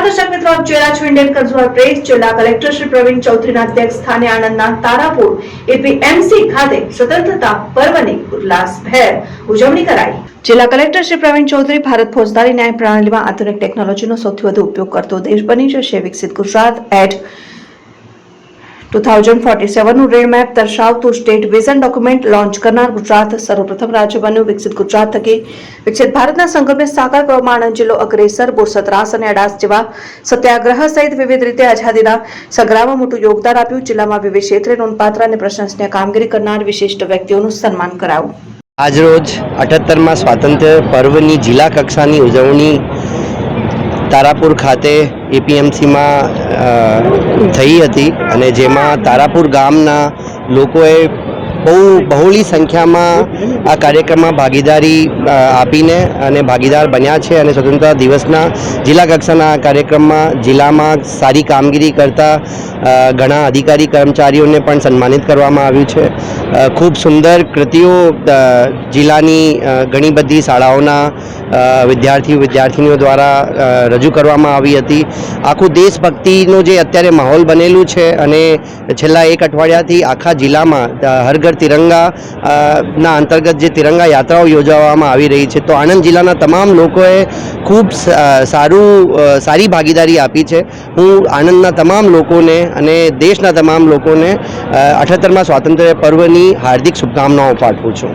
Of છો Indian consumer press જિલ્લા collector Shri Pravin ચૌધરીના અધ્યક્ષ સ્થાને આણંદના તારાપુર એપીએમસી ખાતે સ્વતંત્રતા પર્વની ઉલ્લાસભેર ઉજવણી કરાઈ. જિલ્લા કલેક્ટર શ્રી પ્રવીણ ચૌધરી ભારત ફોજદારી ન્યાય પ્રણાલીમાં આધુનિક ટેકનોલોજીનો સૌથી વધુ ઉપયોગ કરતો દેશ બની જશે. વિકસિત Gujarat at two thousand forty સેવનનું દર્શાવતું સ્ટેટ વિઝન ડોક્યુમેન્ટ લોન્ચ કરનાર ગુજરાત સર્વપ્રથમ રાજ્ય બન્યું. વિકસિત ગુજરાત થકી વિકસિત ભારતના સંકલ્પને સાકાર કરવામાં આણંદ જિલ્લો અગ્રેસર, બોરસદ અને અડાસ જેવા સત્યાગ્રહ સહિત વિવિધ રીતે આઝાદીના સંગ્રામમાં મોટું યોગદાન આપ્યું. જિલ્લામાં વિવિધ ક્ષેત્રે નોંધપાત્ર અને પ્રશંસનીય કામગીરી કરનાર વિશિષ્ટ વ્યક્તિઓનું સન્માન કરાયું. આજરોજ અઠ્ઠોતેરમાં સ્વાતંત્ર્ય પર્વની જિલ્લા કક્ષાની ઉજવણી તારાપુર ખાતે એપીએમસીમાં થઈ હતી અને જેમાં તારાપુર ગામના લોકોએ બહુ બહોળી સંખ્યામાં આ કાર્યક્રમમાં ભાગીદારી આપીને અને ભાગીદાર બન્યા છે અને સ્વતંત્રતા દિવસના જિલ્લા કક્ષાના આ કાર્યક્રમમાં જિલ્લામાં સારી કામગીરી કરતા ઘણા અધિકારી, કર્મચારીઓને પણ સન્માનિત કરવામાં આવ્યું છે. ખૂબ સુંદર કૃતિઓ જિલ્લાની ઘણી બધી શાળાઓના વિદ્યાર્થી વિદ્યાર્થીનીઓ દ્વારા રજૂ કરવામાં આવી હતી. આખું દેશભક્તિનું જે અત્યારે માહોલ બનેલું છે અને છેલ્લા એક અઠવાડિયાથી આખા જિલ્લામાં હરઘર તિરંગા ના અંતર્ગત જે તિરંગા યાત્રાઓ યોજવામાં આવી રહી છે. તો આણંદ જિલ્લાના તમામ લોકોએ ખૂબ સારું સારી ભાગીદારી આપી છે. હું આણંદના તમામ લોકોને અને દેશના તમામ લોકોને અઠ્ઠોતેરમાં સ્વાતંત્ર્ય પર્વની હાર્દિક શુભકામનાઓ પાઠવું છું.